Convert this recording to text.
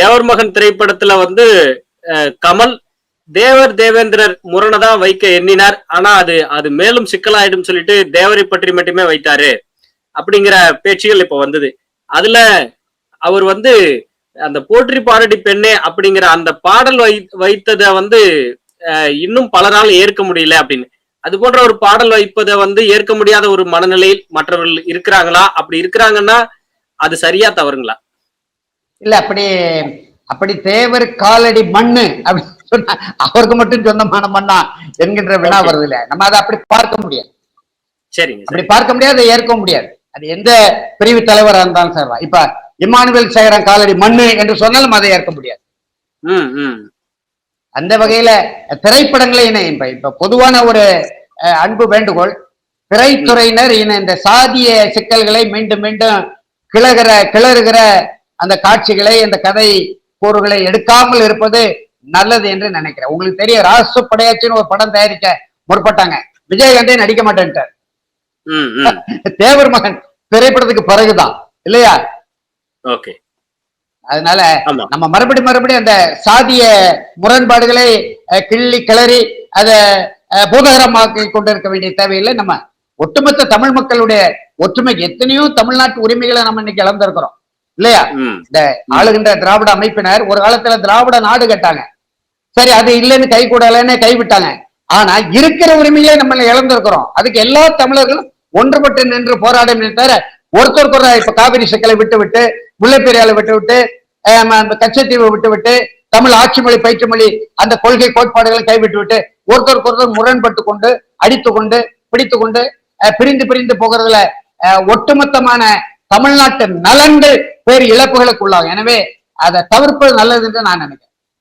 தேவர் மகன் திரைப்படத்துல வந்து கமல் தேவர் தேவேந்திரர் முரணை தான் வைக்க எண்ணினார். ஆனா அது அது மேலும் சிக்கலாயிடும் சொல்லிட்டு தேவரை பற்றி மட்டுமே வைத்தாரு. அப்படிங்கிற பேச்சுகள் இப்ப வந்தது. அதுல அவர் வந்து அந்த போற்றி பாரடி பெண்ணே அப்படிங்கிற அந்த பாடல் வை வைத்ததை வந்து இன்னும் இன்னும் பலரால் ஏற்க முடியல அப்படின்னு. அது போன்ற ஒரு பாடல் வைப்பதை வந்து ஏற்க முடியாத ஒரு மனநிலையில் மற்றவர்கள் இருக்கிறாங்களா? அப்படி இருக்கிறாங்கன்னா அது சரியா தவறுங்களா? இல்ல அப்படி அப்படி தேவர் காலடி மண்ணு அப்படின்னு சொன்னா அவருக்கு மட்டும் சொந்தமான மண்ணா என்கின்ற வினா. வருது இல்ல நம்ம அதை அப்படி பார்க்க முடியாது. சரிங்க அப்படி சரி பார்க்க முடியாது அதை ஏற்க முடியாது. அது எந்த பிரிவு தலைவரா இருந்தாலும் சார் இப்ப இமானுவேல் சேகரன் காலடி மண்ணு என்று சொன்னாலும் அதை ஏற்க முடியாது. அந்த வகையில திரைப்படங்களை இணை இப்ப இப்ப பொதுவான ஒரு அன்பு வேண்டுகோள் திரைத்துறையினர் இன இந்த சாதிய சிக்கல்களை மீண்டும் மீண்டும் கிளறுகிற கிளறுகிற அந்த காட்சிகளை அந்த கதை கூறுகளை எடுக்காமல் இருப்பது நல்லது என்று நினைக்கிறேன். உங்களுக்கு தெரியும் ராசு படையாச்சின்னு ஒரு படம் தயாரிக்க முற்பட்டாங்க. விஜயகாந்தே நடிக்க மாட்டேன்ட்டார். தேவர் மகன் திரைப்படத்துக்கு பிறகுதான் இல்லையா? ஓகே. அதனால நம்ம மறுபடி மறுபடி அந்த சாதிய முரண்பாடுகளை கிள்ளி கிளறி அதை பூதகரமாக்கி கொண்டிருக்க வேண்டிய தேவையில்லை. நம்ம ஒட்டுமொத்த தமிழ் மக்களுடைய ஒற்றுமை எத்தனையோ தமிழ்நாட்டு உரிமைகளை நம்ம இன்னைக்கு இழந்திருக்கிறோம். இல்லையா? இந்த ஆளுகின்ற திராவிட அமைப்பினர் ஒரு காலத்துல திராவிட நாடு கேட்டாங்க. சரி அது இல்லைன்னு கை கூடலன்னு கைவிட்டாங்க ஆனா இருக்கிற உரிமையை நம்ம இழந்திருக்கிறோம். அதுக்கு எல்லா தமிழர்களும் ஒன்றுபட்டு நின்று போராடும் தவிர ஒருத்தருக்கு ஒரு இப்ப காவிரி சிக்கலை விட்டு விட்டு முல்லைப்பெரியாலை விட்டு விட்டு கச்சத்தீவை விட்டு விட்டு தமிழ் ஆட்சி மொழி பயிற்று மொழி அந்த கொள்கை கோட்பாடுகளை கைவிட்டு விட்டு ஒருத்தருக்கு ஒருத்தர் முரண்பட்டு கொண்டு அடித்து கொண்டு பிடித்து கொண்டு பிரிந்து பிரிந்து போகிறதுல ஒட்டுமொத்தமான தமிழ்நாட்டு நலன்கள் பேர் இழப்புகளுக்கு உள்ளாகும் எனவே அதை தவிர்ப்பது நல்லது என்று நான் நினைக்கிறேன்.